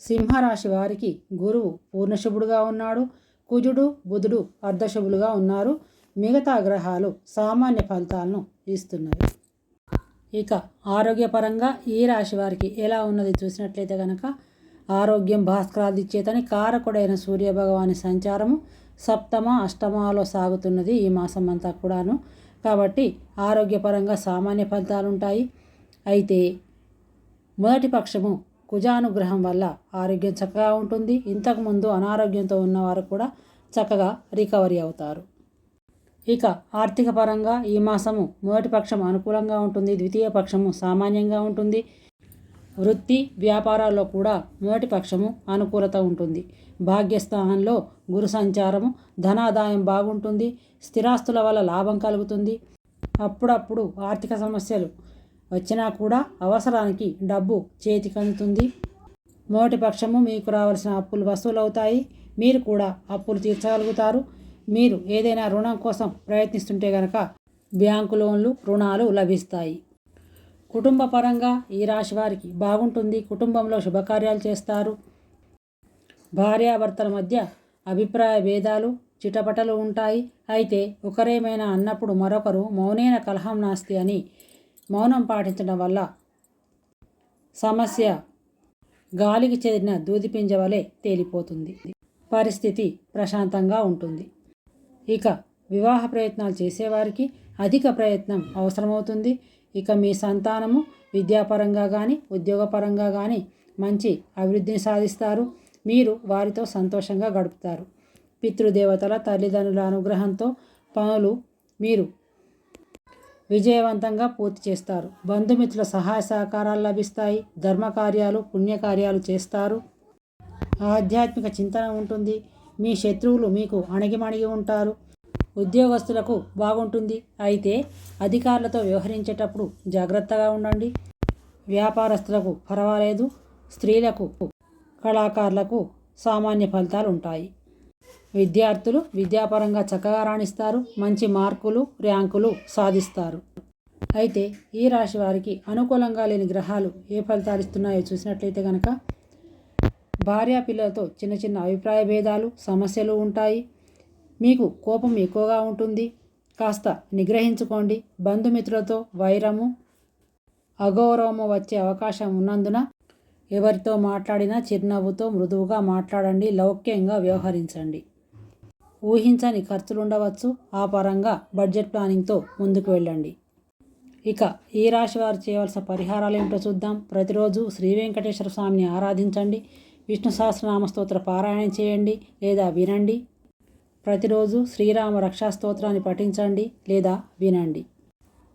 సింహరాశి వారికి గురువు పూర్ణశుభుడుగా ఉన్నాడు. కుజుడు బుధుడు అర్ధశుభులుగా ఉన్నారు. మిగతా గ్రహాలు సామాన్య ఫలితాలను ఇస్తున్నాయి. ఇక ఆరోగ్యపరంగా ఈ రాశి వారికి ఎలా ఉన్నది చూసినట్లయితే కనుక ఆరోగ్యం భాస్కరాదిచ్చేతని కారకుడైన సూర్యభగవాని సంచారము సప్తమ అష్టమాలో సాగుతున్నది ఈ మాసం అంతా కూడాను. కాబట్టి ఆరోగ్యపరంగా సామాన్య ఫలితాలు ఉంటాయి అయితే మొదటి పక్షము కుజానుగ్రహం వల్ల ఆరోగ్యం చక్కగా ఉంటుంది. ఇంతకుముందు అనారోగ్యంతో ఉన్నవారు కూడా చక్కగా రికవరీ అవుతారు. ఇక ఆర్థిక పరంగా ఈ మాసము మొదటి పక్షం అనుకూలంగా ఉంటుంది. ద్వితీయ పక్షము సామాన్యంగా ఉంటుంది. వృత్తి వ్యాపారాల్లో కూడా మొదటి పక్షము అనుకూలత ఉంటుంది. భాగ్యస్థానంలో గురు సంచారము ధనాదాయం బాగుంటుంది. స్థిరాస్తుల వల్ల లాభం కలుగుతుంది. అప్పుడప్పుడు ఆర్థిక సమస్యలు వచ్చినా కూడా అవసరానికి డబ్బు చేతికి అందుతుంది మొదటి పక్షము మీకు రావాల్సిన అప్పులు వసూలవుతాయి. మీరు కూడా అప్పులు తీర్చగలుగుతారు. మీరు ఏదైనా రుణం కోసం ప్రయత్నిస్తుంటే కనుక బ్యాంకు లోన్లు రుణాలు లభిస్తాయి. కుటుంబ పరంగా ఈ రాశి వారికి బాగుంటుంది. కుటుంబంలో శుభకార్యాలు చేస్తారు. భార్యాభర్తల మధ్య అభిప్రాయ భేదాలు చిటపటలు ఉంటాయి. అయితే ఒకరేమైనా అన్నప్పుడు మరొకరు మౌనైన కలహం నాస్తి అని మౌనం పాటించడం వల్ల సమస్య గాలికి చెందిన దూదిపింజ వలె తేలిపోతుంది. పరిస్థితి ప్రశాంతంగా ఉంటుంది. ఇక వివాహ ప్రయత్నాలు చేసేవారికి అధిక ప్రయత్నం అవసరమవుతుంది. ఇక మీ సంతానము విద్యాపరంగా కానీ ఉద్యోగపరంగా కానీ మంచి అభివృద్ధిని సాధిస్తారు. మీరు వారితో సంతోషంగా గడుపుతారు. పితృదేవతల తల్లిదండ్రుల అనుగ్రహంతో పనులు మీరు విజయవంతంగా పూర్తి చేస్తారు. బంధుమిత్రుల సహాయ సహకారాలు లభిస్తాయి. ధర్మకార్యాలు పుణ్యకార్యాలు చేస్తారు. ఆధ్యాత్మిక చింతన ఉంటుంది. మీ శత్రువులు మీకు అణగిమణిగి ఉంటారు. ఉద్యోగస్తులకు బాగుంటుంది. అయితే అధికారులతో వ్యవహరించేటప్పుడు జాగ్రత్తగా ఉండండి. వ్యాపారస్తులకు పర్వాలేదు. స్త్రీలకు కళాకారులకు సామాన్య ఫలితాలు ఉంటాయి. విద్యార్థులు విద్యాపరంగా చక్కగా రాణిస్తారు మంచి మార్కులు ర్యాంకులు సాధిస్తారు. అయితే ఈ రాశి వారికి అనుకూలంగా లేని గ్రహాలు ఏ ఫలితాలు ఇస్తున్నాయో చూసినట్లయితే కనుక భార్యా పిల్లలతో చిన్న చిన్న అభిప్రాయ భేదాలు సమస్యలు ఉంటాయి. మీకు కోపం ఎక్కువగా ఉంటుంది. కాస్త నిగ్రహించుకోండి. బంధుమిత్రులతో వైరము అగౌరవము వచ్చే అవకాశం ఉన్నందున ఎవరితో మాట్లాడినా చిరునవ్వుతో మృదువుగా మాట్లాడండి లౌక్యంగా వ్యవహరించండి. ఊహించని ఖర్చులు ఉండవచ్చు ఆ పరంగా బడ్జెట్ ప్లానింగ్తో ముందుకు వెళ్ళండి. ఇక ఈ రాశి వారు చేయవలసిన పరిహారాలు ఏమిటో చూద్దాం. ప్రతిరోజు శ్రీ వెంకటేశ్వర స్వామిని ఆరాధించండి. విష్ణు సహస్రనామ స్తోత్ర పారాయణం చేయండి లేదా వినండి. ప్రతిరోజు శ్రీరామ రక్షా స్తోత్రాన్ని పఠించండి లేదా వినండి.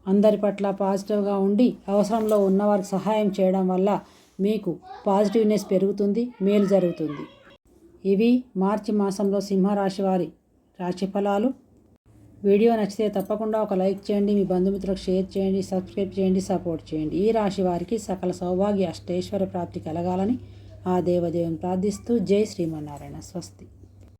అందరి పట్ల పాజిటివ్గా ఉండి అవసరంలో ఉన్నవారికి సహాయం చేయడం వల్ల మీకు పాజిటివ్నెస్ పెరుగుతుంది మేలు జరుగుతుంది. ఇవి మార్చి మాసంలో సింహరాశి వారి రాశి ఫలాలు వీడియో నచ్చితే తప్పకుండా ఒక లైక్ చేయండి మీ బంధుమిత్రులకు షేర్ చేయండి సబ్స్క్రైబ్ చేయండి సపోర్ట్ చేయండి. ఈ రాశి వారికి సకల సౌభాగ్య అష్టేశ్వర ప్రాప్తి కలగాలని ఆ దేవదేవుని ప్రార్థిస్తూ జై శ్రీమన్నారాయణ. స్వస్తి.